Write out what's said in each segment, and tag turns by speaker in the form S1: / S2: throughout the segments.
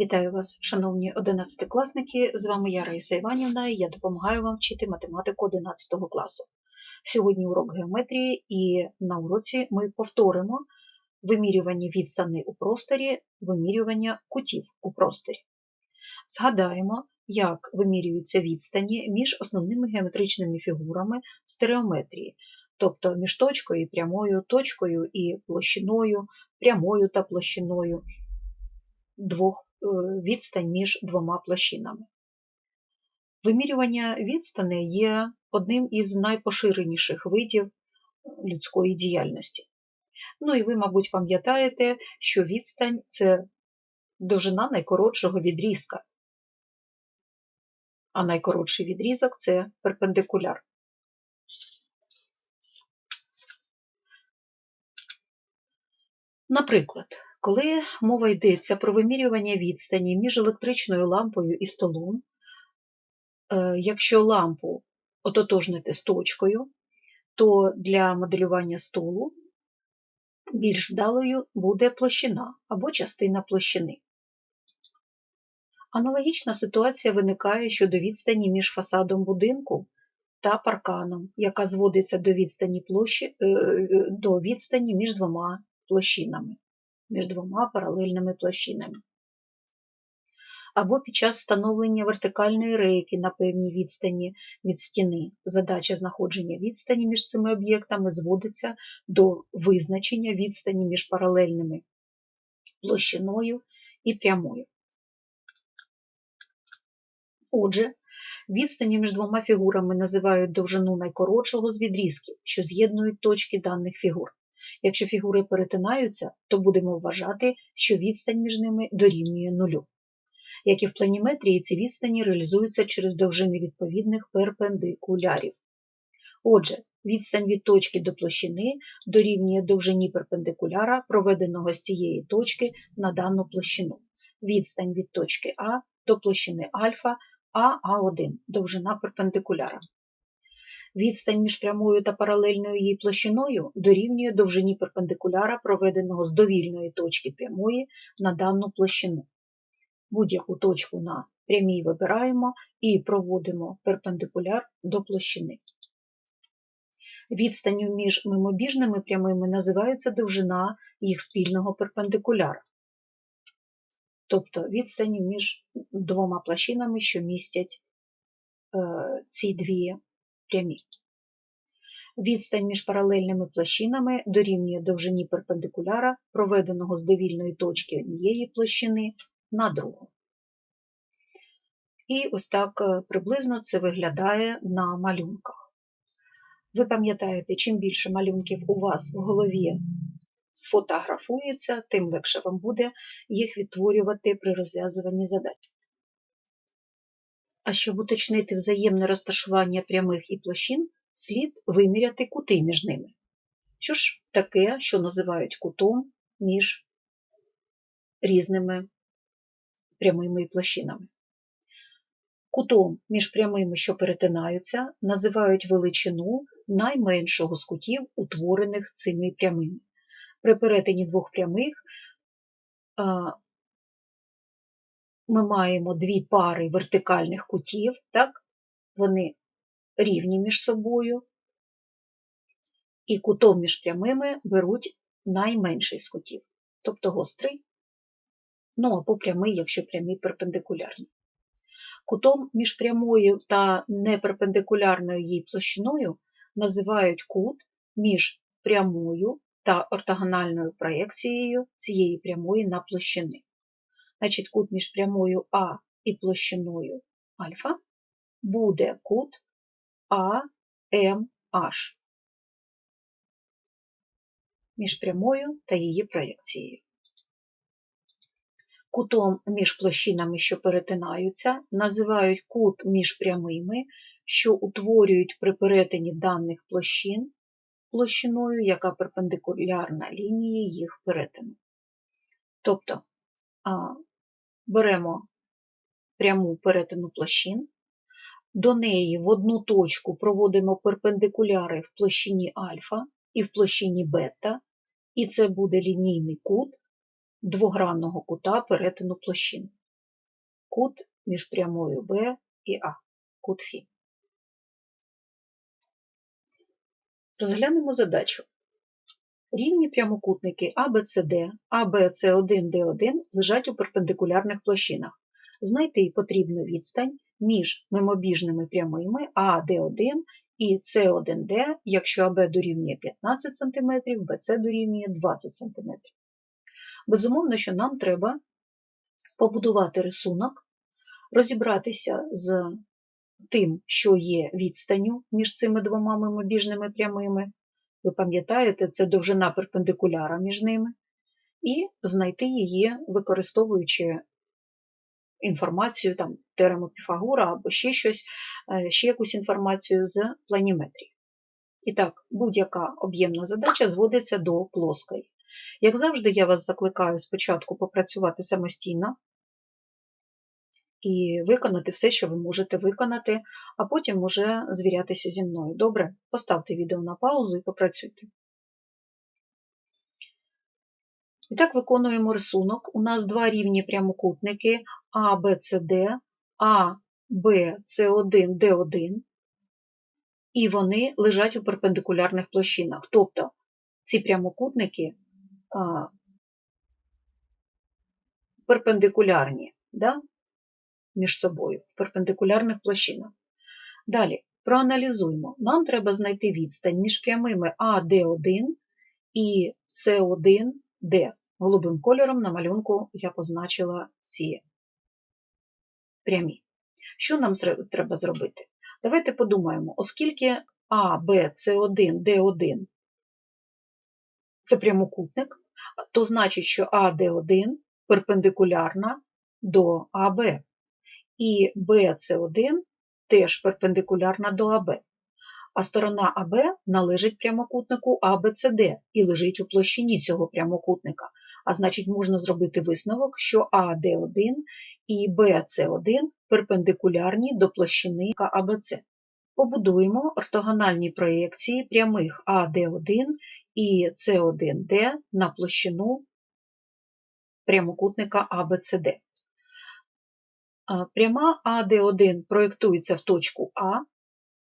S1: Вітаю вас, шановні одинадцятикласники! З вами я Раїса Іванівна і я допомагаю вам вчити математику 11 класу. Сьогодні урок геометрії, і на уроці ми повторимо вимірювання відстаней у просторі, вимірювання кутів у просторі. Згадаємо, як вимірюються відстані між основними геометричними фігурами в стереометрії, тобто між точкою і прямою, точкою і площиною, прямою та площиною, двох, е, відстань між двома площинами. Вимірювання відстани є одним із найпоширеніших видів людської діяльності. Ну і ви, мабуть, пам'ятаєте, що відстань це довжина найкоротшого відрізка, а найкоротший відрізок це перпендикуляр. Наприклад, коли мова йдеться про вимірювання відстані між електричною лампою і столом, е, якщо лампу ототожнити з точкою, то для моделювання столу більш вдалою буде площина або частина площини. Аналогічна ситуація виникає щодо відстані між фасадом будинку та парканом, яка зводиться до відстані, площі, е, до відстані між двома площинами, між двома паралельними площинами. Або під час встановлення вертикальної рейки на певній відстані від стіни. Задача знаходження відстані між цими об'єктами зводиться до визначення відстані між паралельними площиною і прямою. Отже, відстані між двома фігурами називають довжину найкоротшого з відрізків, що з'єднують точки даних фігур. Якщо фігури перетинаються, то будемо вважати, що відстань між ними дорівнює нулю. Як і в планіметрії, ці відстані реалізуються через довжини відповідних перпендикулярів. Отже, відстань від точки до площини дорівнює довжині перпендикуляра, проведеного з цієї точки на дану площину. Відстань від точки А до площини альфа АА1 довжина перпендикуляра. Відстань між прямою та паралельною її площиною дорівнює довжині перпендикуляра, проведеного з довільної точки прямої на дану площину. Будь-яку точку на прямій вибираємо і проводимо перпендикуляр до площини. Відстанню між мимобіжними прямими називається довжина їх спільного перпендикуляра, тобто відстаню між двома площинами, що містять е, ці дві прямі. Відстань між паралельними площинами дорівнює довжині перпендикуляра, проведеного з довільної точки однієї площини на другу. І ось так приблизно це виглядає на малюнках. Ви пам'ятаєте, чим більше малюнків у вас в голові сфотографується, тим легше вам буде їх відтворювати при розв'язуванні задач. А щоб уточнити взаємне розташування прямих і площин, слід виміряти кути між ними. Що ж таке, що називають кутом між різними прямими і площинами? Кутом між прямими, що перетинаються, називають величину найменшого з кутів, утворених цими прямими. При перетині двох прямих ми маємо дві пари вертикальних кутів, так? вони рівні між собою, і кутом між прямими беруть найменший з кутів, тобто гострий, ну або прямий, якщо прямі перпендикулярні. Кутом між прямою та неперпендикулярною їй площиною називають кут між прямою та ортогональною проєкцією цієї прямої на площини. Значить, кут між прямою А і площиною альфа буде кут АМH між прямою та її проєкцією. Кутом між площинами, що перетинаються, називають кут між прямими, що утворюють при перетині даних площин площиною, яка перпендикулярна лінії їх перетину. Тобто беремо пряму перетину площин, до неї в одну точку проводимо перпендикуляри в площині альфа і в площині бета, і це буде лінійний кут двогранного кута перетину площин. кут між прямою Б і А, кут Фі. Розглянемо задачу. Рівні прямокутники ABCD, ABC1D1 лежать у перпендикулярних площинах. Знайти потрібну відстань між мимобіжними прямими AD1 і C1D, якщо АБ дорівнює 15 см, BC дорівнює 20 см. Безумовно, що нам треба побудувати рисунок, розібратися з тим, що є відстанню між цими двома мимобіжними прямими. Ви пам'ятаєте, це довжина перпендикуляра між ними, і знайти її, використовуючи інформацію, там, теорему Піфагора або ще щось, ще якусь інформацію з планіметрії. І так, будь-яка об'ємна задача зводиться до плоскої. Як завжди, я вас закликаю спочатку попрацювати самостійно і виконати все, що ви можете виконати, а потім уже звірятися зі мною. Добре? Поставте відео на паузу і попрацюйте. І так, виконуємо рисунок. У нас два рівні прямокутники А, Б, С, Д, А, Б, С1, Д1, і вони лежать у перпендикулярних площинах. Тобто ці прямокутники а, перпендикулярні да, між собою, в перпендикулярних площинах. Далі, проаналізуємо. Нам треба знайти відстань між прямими АД1 і С1Д. Голубим кольором на малюнку я позначила ці прямі. Що нам треба зробити? Давайте подумаємо, оскільки А, Б, С1, Д1 це прямокутник, то значить, що АД1 перпендикулярна до АБ, і БЦ1 теж перпендикулярна до АБ. А сторона АБ належить прямокутнику АБЦД і лежить у площині цього прямокутника. А значить, можна зробити висновок, що АД1 і БЦ1 перпендикулярні до площини АБЦ. Побудуємо ортогональні проєкції прямих АД1 і С1Д на площину прямокутника АБЦД. Пряма АД1 проєктується в точку А,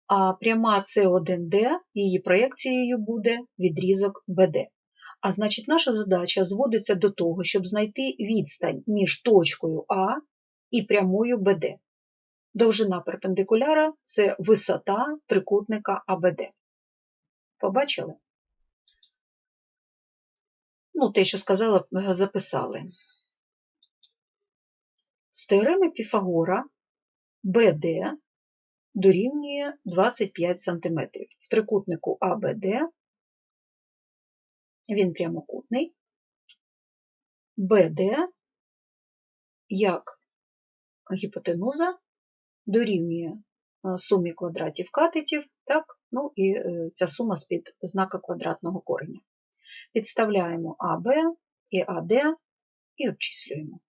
S1: а пряма С1Д, її проєкцією буде відрізок БД. А значить, наша задача зводиться до того, щоб знайти відстань між точкою А і прямою БД. Довжина перпендикуляра це висота трикутника АБД. Побачили? Ну, те, що сказала, записали. З теореми Піфагора БД дорівнює 25 см. В трикутнику АБД він прямокутний, БД як гіпотенуза дорівнює сумі квадратів катетів, так, ну і ця сума з-під знака квадратного кореня. Підставляємо АБ і АД і обчислюємо.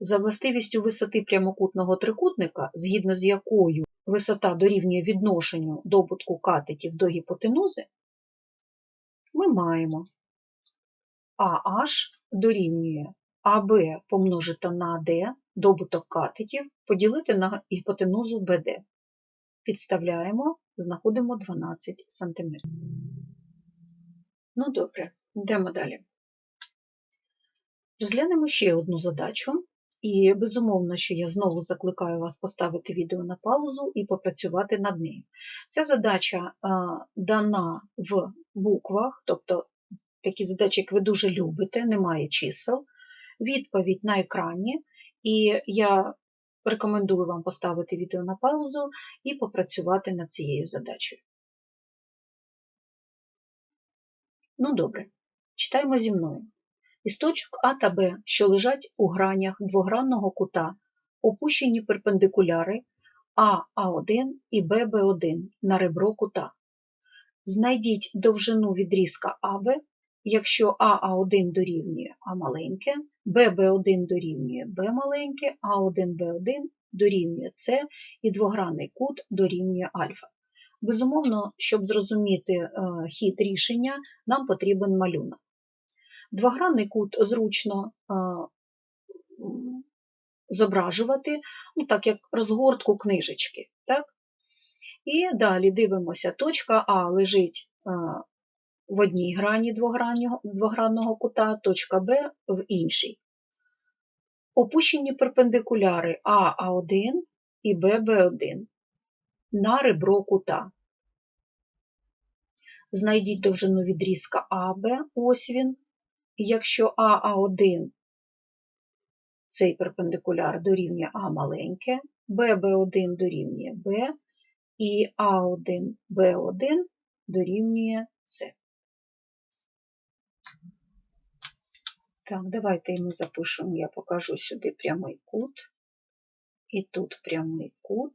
S1: За властивістю висоти прямокутного трикутника, згідно з якою висота дорівнює відношенню добутку катетів до гіпотенузи, ми маємо AH дорівнює АБ помножити на D, добуток катетів, поділити на гіпотенузу BD. Підставляємо, знаходимо 12 см. Ну добре, йдемо далі. Розглянемо ще одну задачу. І, безумовно, що я знову закликаю вас поставити відео на паузу і попрацювати над нею. Ця задача дана в буквах, тобто такі задачі, як ви дуже любите, немає чисел. Відповідь на екрані, і я рекомендую вам поставити відео на паузу і попрацювати над цією задачею. Ну добре, читаємо зі мною. Із точок А та Б, що лежать у гранях двогранного кута, опущені перпендикуляри АА1 і ББ1 на ребро кута. Знайдіть довжину відрізка АБ, якщо АА1 дорівнює А маленьке, ББ1 дорівнює Б маленьке, А1Б1 дорівнює С і двогранний кут дорівнює альфа. Безумовно, щоб зрозуміти хід рішення, нам потрібен малюнок. Двогранний кут зручно зображувати, ну, так як розгортку книжечки. Так? І далі дивимося, точка А лежить е, в одній грані двогранного, кута, точка Б в іншій. Опущені перпендикуляри АА1 і ББ1 на ребро кута. Знайдіть довжину відрізка АБ, ось він. Якщо АА1 цей перпендикуляр дорівнює А маленьке, ББ1 дорівнює Б, і А1, Б1 дорівнює С. Так, давайте ми запишемо, я покажу сюди прямий кут. І тут прямий кут.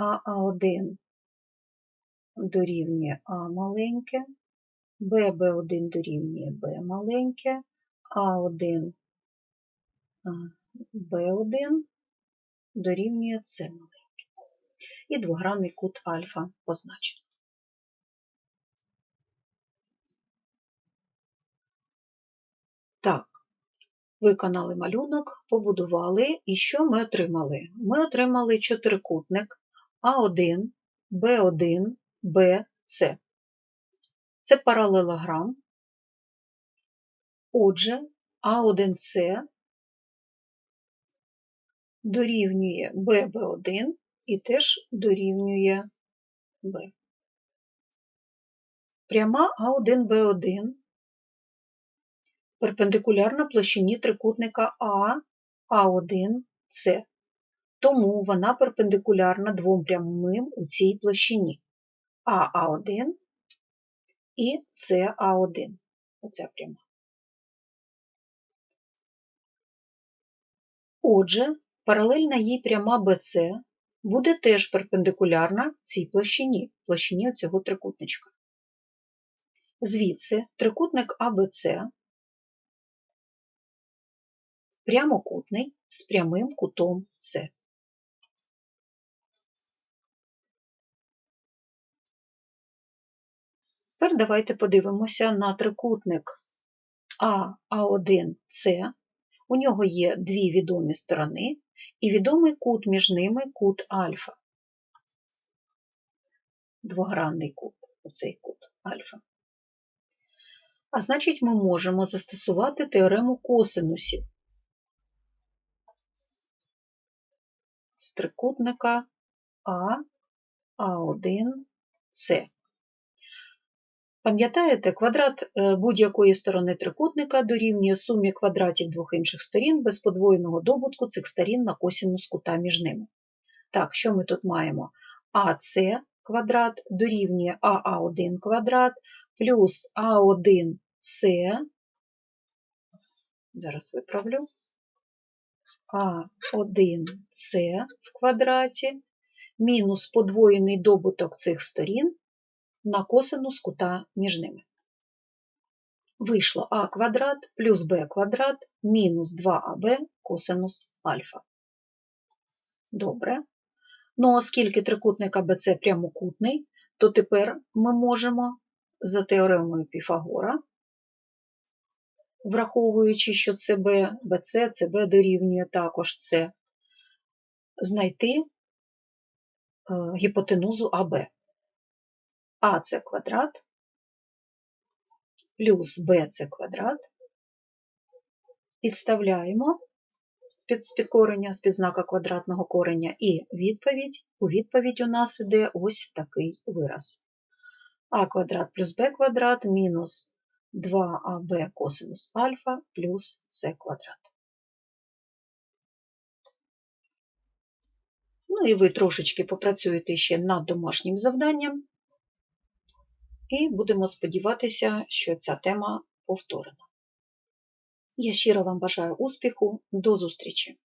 S1: АА1 дорівнює А маленьке, ББ1 дорівнює Б маленьке, А1 Б1 дорівнює С маленьке. І двогранний кут альфа позначено. Так, виконали малюнок, побудували, і що ми отримали? Ми отримали чотирикутник А1, Б1, Б, С. Це паралелограм. Отже, А1С дорівнює ББ1 і теж дорівнює Б. Пряма А1Б1 перпендикулярна площині трикутника А, А1, С. Тому вона перпендикулярна двом прямим у цій площині АА1 і СА1. Оця пряма. Отже, паралельна їй пряма BC буде теж перпендикулярна цій площині, площині цього трикутничка. Звідси трикутник ABC прямокутний з прямим кутом С. Тепер давайте подивимося на трикутник АА1С. У нього є дві відомі сторони і відомий кут між ними кут альфа. Двогранний кут, оцей кут альфа. А значить, ми можемо застосувати теорему косинусів з трикутника А, А1, С. Пам'ятаєте, квадрат будь-якої сторони трикутника дорівнює сумі квадратів двох інших сторін без подвоєного добутку цих сторін на косинус кута між ними. Так, що ми тут маємо? АС квадрат дорівнює АА1 квадрат плюс А1С, зараз виправлю, А1С в квадраті мінус подвоєний добуток цих сторін на косинус кута між ними. Вийшло а квадрат плюс b квадрат мінус 2аб косинус альфа. Добре. Ну, оскільки трикутник АБЦ прямокутний, то тепер ми можемо за теоремою Піфагора, враховуючи, що ЦБ, БЦ, ЦБ дорівнює також С, знайти гіпотенузу АБ. А це квадрат плюс Б це квадрат. Підставляємо з підкорення, з підзнака квадратного кореня, і відповідь. У відповідь у нас іде ось такий вираз. А квадрат плюс Б квадрат мінус 2АБ косинус альфа плюс С квадрат. Ну і ви трошечки попрацюєте ще над домашнім завданням. І будемо сподіватися, що ця тема повторена. Я щиро вам бажаю успіху, до зустрічі!